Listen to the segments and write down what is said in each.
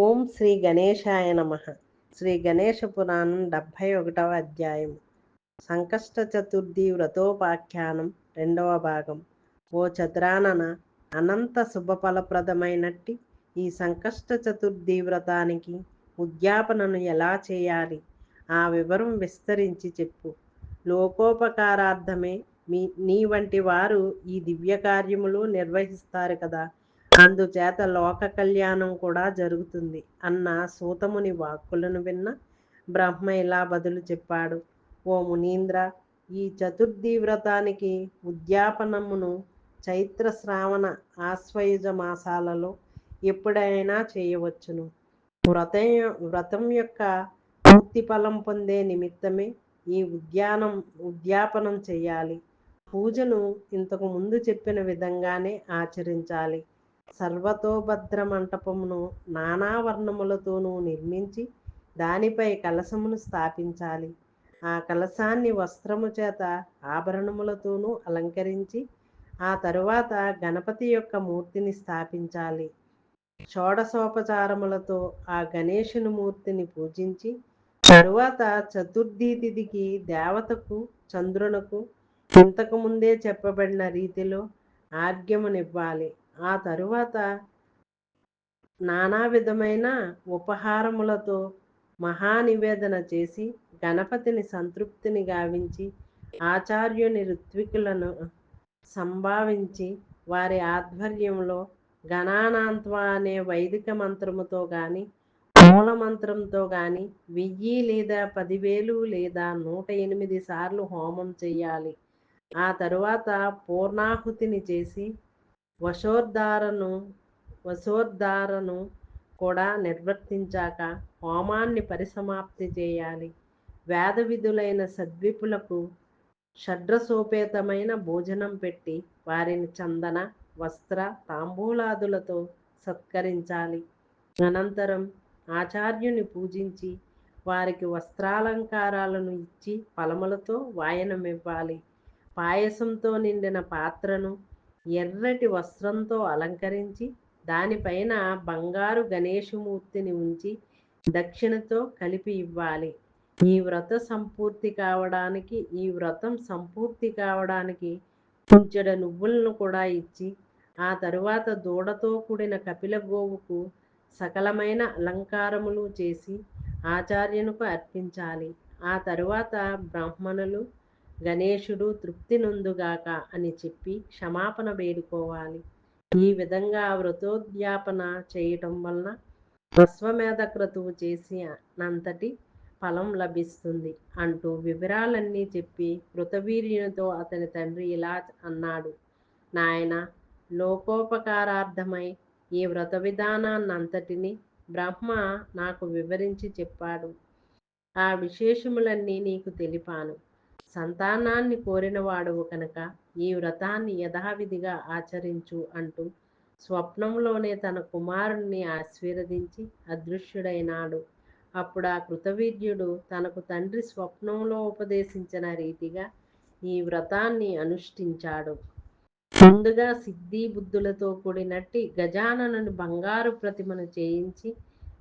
ఓం శ్రీ గణేశాయ నమ. శ్రీ గణేశ పురాణం డెబ్భై ఒకటవ అధ్యాయం. సంకష్ట చతుర్థి వ్రతోపాఖ్యానం రెండవ భాగం. ఓ చతురానన అనంత శుభఫలప్రదమైనట్టి ఈ సంకష్ట చతుర్థి వ్రతానికి ఉద్యాపనను ఎలా చేయాలి? ఆ వివరం విస్తరించి చెప్పు. లోకోపకారార్థమే మీ నీ వంటి వారు ఈ దివ్య కార్యములు నిర్వహిస్తారు కదా. అందుచేత లోక కళ్యాణం కూడా జరుగుతుంది. అన్న సూతముని వాక్కులను విన్న బ్రహ్మ ఇలా బదులు చెప్పాడు. ఓ మునీంద్ర ఈ చతుర్థి వ్రతానికి ఉద్యాపనమును చైత్ర శ్రావణ ఆశ్వయుజ మాసాలలో ఎప్పుడైనా చేయవచ్చును. వ్రతం వ్రతం యొక్క పూర్తి ఫలం పొందే నిమిత్తమే ఈ ఉద్యానం ఉద్యాపనం చేయాలి. పూజను ఇంతకు ముందు చెప్పిన విధంగానే ఆచరించాలి. సర్వతోభద్ర మంటపమును నానా వర్ణములతోనూ నిర్మించి దానిపై కలశమును స్థాపించాలి. ఆ కలశాన్ని వస్త్రము చేత ఆభరణములతోనూ అలంకరించి ఆ తరువాత గణపతి యొక్క మూర్తిని స్థాపించాలి. షోడశోపచారములతో ఆ గణేశుని మూర్తిని పూజించి తరువాత చతుర్థి తిథికి దేవతకు చంద్రునకు ఇంతకు ముందే చెప్పబడిన రీతిలో ఆర్ఘ్యమునివ్వాలి ఆ తరువాత నానా విధమైన ఉపహారములతో మహానివేదన చేసి గణపతిని సంతృప్తిని గావించి ఆచార్యుని ఋత్వికులను సంభావించి వారి ఆధ్వర్యంలో గణానాంత్వ అనే వైదిక మంత్రముతో గాని మూల మంత్రంతో గాని వెయ్యి లేదా పదివేలు లేదా నూట ఎనిమిది సార్లు హోమం చేయాలి. ఆ తరువాత పూర్ణాహుతిని చేసి వశోద్ధారను వశోద్ధారను కూడా నిర్వర్తించాక హోమాన్ని పరిసమాప్తి చేయాలి. వేద విధులైన సద్విపులకు షడ్రసోపేతమైన భోజనం పెట్టి వారిని చందన వస్త్ర తాంబూలాదులతో సత్కరించాలి. అనంతరం ఆచార్యుని పూజించి వారికి వస్త్రాలంకారాలను ఇచ్చి ఫలములతో వాయనమివ్వాలి. పాయసంతో నిండిన పాత్రను ఎర్రటి వస్త్రంతో అలంకరించి దానిపైన బంగారు గణేశమూర్తిని ఉంచి దక్షిణతో కలిపి ఇవ్వాలి. ఈ వ్రత సంపూర్తి కావడానికి ఈ వ్రతం సంపూర్తి కావడానికి కుంచెడ నువ్వులను కూడా ఇచ్చి ఆ తరువాత దూడతో కూడిన కపిల గోవుకు సకలమైన అలంకారములు చేసి ఆచార్యునికి అర్పించాలి. ఆ తరువాత బ్రాహ్మణులు గణేశుడు తృప్తి నొందుగాక అని చెప్పి క్షమాపణ వేడుకోవాలి. ఈ విధంగా వ్రతోద్యాపన చేయటం వలన అశ్వమేధ క్రతువు చేసినంతటి ఫలం లభిస్తుంది అంటూ వివరాలన్నీ చెప్పి కృతవీర్యునితో అతని తండ్రి ఇలా అన్నాడు. నాయన లోకోపకారార్థమై ఈ వ్రత విధానాన్నంతటిని బ్రహ్మ నాకు వివరించి చెప్పాడు. ఆ విశేషములన్నీ నీకు తెలిపాను. సంతానాన్ని కోరినవాడువు కనుక ఈ వ్రతాన్ని యథావిధిగా ఆచరించు అంటూ స్వప్నంలోనే తన కుమారుణ్ణి ఆశీర్వదించి అదృశ్యుడైనాడు. అప్పుడు ఆ కృతవీర్యుడు తనకు తండ్రి స్వప్నంలో ఉపదేశించిన రీతిగా ఈ వ్రతాన్ని అనుష్ఠించాడు. ముందుగా సిద్ధి బుద్ధులతో కూడినట్టి గజాననుని బంగారు ప్రతిమను చేయించి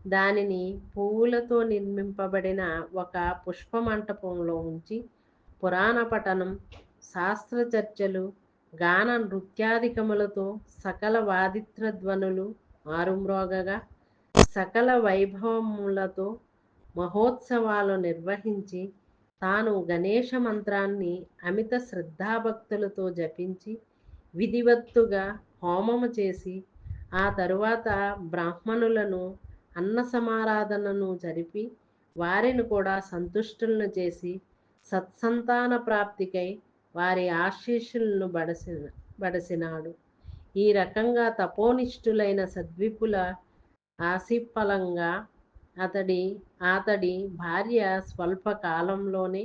దానిని పువ్వులతో నిర్మింపబడిన ఒక పుష్పమంటపంలో ఉంచి పురాణ పఠనం శాస్త్ర చర్చలు గాన నృత్యాధికములతో సకల వాదిత్ర ధ్వనులు ఆరుమ్రోగగా సకల వైభవములతో మహోత్సవాలు నిర్వహించి తాను గణేష మంత్రాన్ని అమిత శ్రద్ధాభక్తులతో జపించి విధివత్తుగా హోమము చేసి ఆ తరువాత బ్రాహ్మణులను అన్న సమారాధనను జరిపి వారిని కూడా సంతుష్టులను చేసి సత్సంతాన ప్రాప్తికై వారి ఆశీస్సులను బడసిన బడసినాడు. ఈ రకంగా తపోనిష్ఠులైన సద్విపుల ఆశీఫలంగా అతడి అతడి భార్య స్వల్ప కాలంలోనే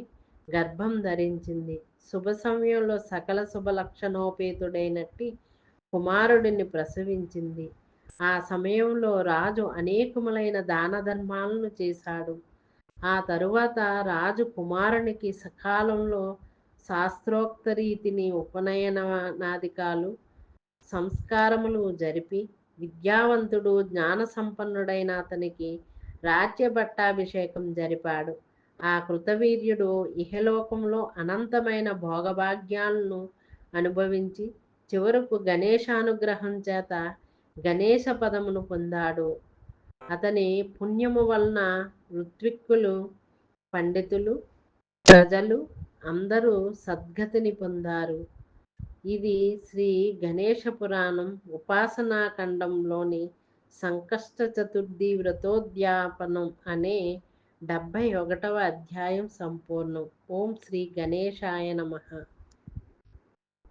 గర్భం ధరించింది. శుభ సమయంలో సకల శుభ లక్షణోపేతుడైనట్టి కుమారుడిని ప్రసవించింది. ఆ సమయంలో రాజు అనేకములైన దాన ధర్మాలను చేశాడు. ఆ తరువాత రాజు కుమారునికి సకాలంలో శాస్త్రోక్త రీతిని ఉపనయనాధికాలు సంస్కారములు జరిపి విద్యావంతుడు జ్ఞాన సంపన్నుడైన అతనికి రాజ్య పట్టాభిషేకం జరిపాడు. ఆ కృతవీర్యుడు ఇహలోకంలో అనంతమైన భోగభాగ్యాలను అనుభవించి చివరకు గణేశానుగ్రహం చేత గణేశ పదమును పొందాడు. అతని పుణ్యము వలన ఋత్విక్కులు పండితులు ప్రజలు అందరూ సద్గతిని పొందారు. ఇది శ్రీ గణేష పురాణం ఉపాసనా ఖండంలోని సంకష్ట చతుర్థి వ్రతోద్యాపనం అనే డెబ్భై ఒకటవ అధ్యాయం సంపూర్ణం. ఓం శ్రీ గణేశాయ నమః.